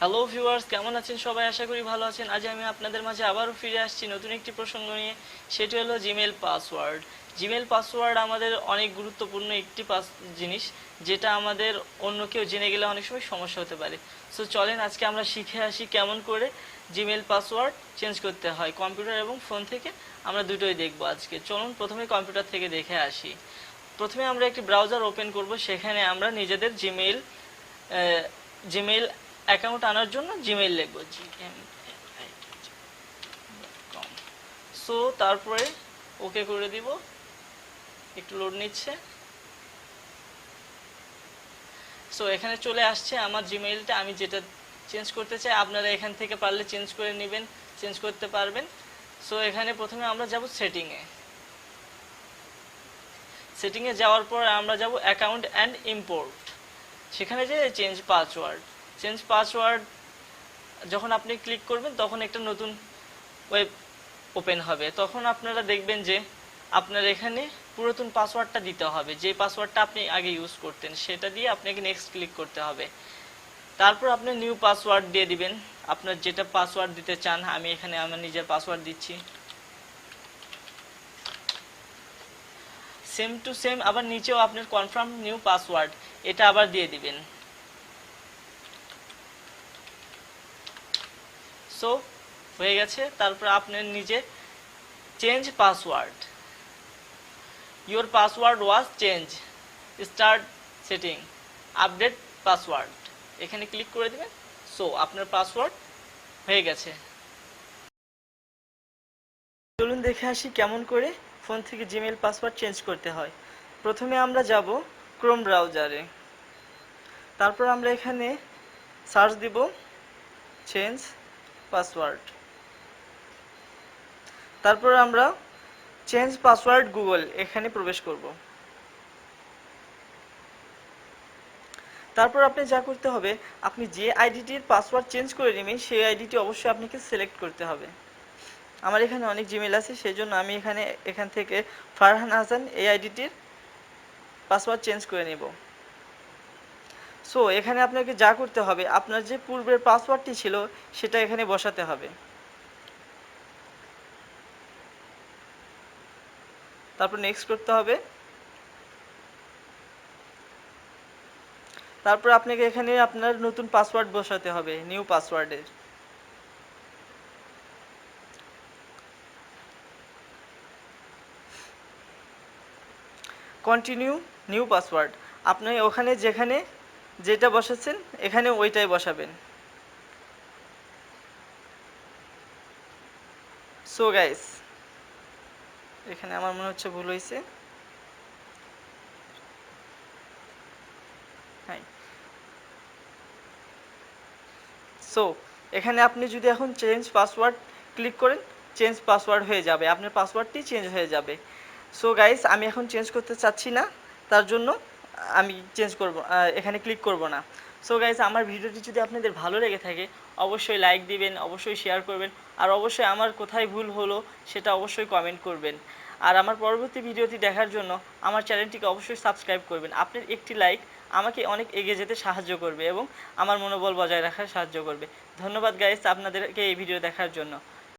Hello viewers কেমন আছেন সবাই? আশা করি ভালো আছেন। আজ আমি আপনাদের মাঝে আবারও ফিরে আসছি নতুন একটি প্রসঙ্গ নিয়ে। সেটি হলো জিমেল পাসওয়ার্ড জিমেল পাসওয়ার্ড আমাদের অনেক গুরুত্বপূর্ণ একটি পাস জিনিস, যেটা আমাদের অন্য কেউ জেনে গেলে অনেক সময় সমস্যা হতে পারে। সো চলেন আজকে আমরা শিখে আসি কেমন করে জিমেল পাসওয়ার্ড চেঞ্জ করতে হয় কম্পিউটার এবং ফোন থেকে। আমরা দুটোই দেখব আজকে। চলুন প্রথমে কম্পিউটার থেকে দেখে আসি। প্রথমে আমরা একটি ব্রাউজার ওপেন করব। সেখানে আমরা নিজেদের জিমেইল জিমেইল অ্যাকাউন্ট আনার জন্য জিমেইল লিখব সো তারপরে ওকে করে দিব। একটু লোড নিচ্ছে। সো এখানে চলে আসছে আমার জিমেইলটা আমি যেটা চেঞ্জ করতে চাই, আপনারা এখান থেকে পারলে চেঞ্জ করে নেবেন চেঞ্জ করতে পারবেন। সো এখানে প্রথমে আমরা যাব সেটিংয়ে সেটিংয়ে যাওয়ার পর আমরা যাব অ্যাকাউন্ট অ্যান্ড ইম্পোর্ট সেখানে যে চেঞ্জ পাসওয়ার্ড চেঞ্জ পাসওয়ার্ড যখন আপনি ক্লিক করবেন, তখন একটা নতুন ওয়েব ওপেন হবে। তখন আপনারা দেখবেন যে আপনার এখানে পুরাতন পাসওয়ার্ডটা দিতে হবে। যে পাসওয়ার্ডটা আপনি আগে ইউজ করতেন, সেটা দিয়ে আপনাকে নেক্সট ক্লিক করতে হবে। তারপর আপনি নিউ পাসওয়ার্ড দিয়ে দিবেন। আপনার যেটা পাসওয়ার্ড দিতে চান, আমি এখানে আমার নিজের পাসওয়ার্ড দিচ্ছি। সেম টু সেম আবার নিচেও আপনার কনফার্ম নিউ পাসওয়ার্ড এটা আবার দিয়ে দিবেন। সো, হয়ে গেছে। তারপর আপনার নিজে change password your password was change start setting update password এখানে ক্লিক করে দেবেন। সো আপনার পাসওয়ার্ড হয়ে গেছে। চলুন দেখে আসি কেমন করে ফোন থেকে জিমেল পাসওয়ার্ড চেঞ্জ করতে হয়। প্রথমে আমরা যাব ক্রোম ব্রাউজারে তারপর আমরা এখানে সার্চ দিব। চেঞ্জ পাসওয়ার্ড তারপর আমরা চেঞ্জ পাসওয়ার্ড গুগল এখানে প্রবেশ করব। তারপর আপনি যা করতে হবে, আপনি যে আইডিটির পাসওয়ার্ড চেঞ্জ করে নেবেন, সেই আইডিটি অবশ্যই আপনাকে সিলেক্ট করতে হবে। আমার এখানে অনেক জিমেল আছে সেই জন্য আমি এখানে, এখান থেকে ফারহান হাসান এই আইডিটির পাসওয়ার্ড চেঞ্জ করে নেব। সো এখানে আপনাকে যা করতে হবে, আপনার যে পূর্বের পাসওয়ার্ডটি ছিল, সেটা এখানে বসাতে হবে। তারপর নেক্সট করতে হবে। তারপর আপনাকে এখানে আপনার নতুন পাসওয়ার্ড বসাতে হবে নিউ পাসওয়ার্ডের কন্টিনিউ নিউ পাসওয়ার্ড আপনি ওখানে যেখানে যেটা বসাচ্ছেন, এখানে ওইটাই বসাবেন। সো গাইস এখানে আমার মনে হচ্ছে ভুল হয়েছে হ্যাঁ সো এখানে আপনি যদি এখন চেঞ্জ পাসওয়ার্ড ক্লিক করেন চেঞ্জ পাসওয়ার্ড হয়ে যাবে। আপনার পাসওয়ার্ডটি চেঞ্জ হয়ে যাবে। সো গাইস আমি এখন চেঞ্জ করতে চাচ্ছি না। তার জন্য আমি চেঞ্জ করব এখানে ক্লিক করব না। সো গাইজ আমার ভিডিওটি যদি আপনাদের ভালো লেগে থাকে, অবশ্যই লাইক দিবেন, অবশ্যই শেয়ার করবেন, আর অবশ্যই আমার কোথায় ভুল হলো সেটা অবশ্যই কমেন্ট করবেন। আর আমার পরবর্তী ভিডিওটি দেখার জন্য আমার চ্যানেলটিকে অবশ্যই সাবস্ক্রাইব করবেন। আপনার একটি লাইক আমাকে অনেক এগিয়ে যেতে সাহায্য করবে এবং আমার মনোবল বজায় রাখার সাহায্য করবে। ধন্যবাদ গাইজ আপনাদেরকে এই ভিডিও দেখার জন্য।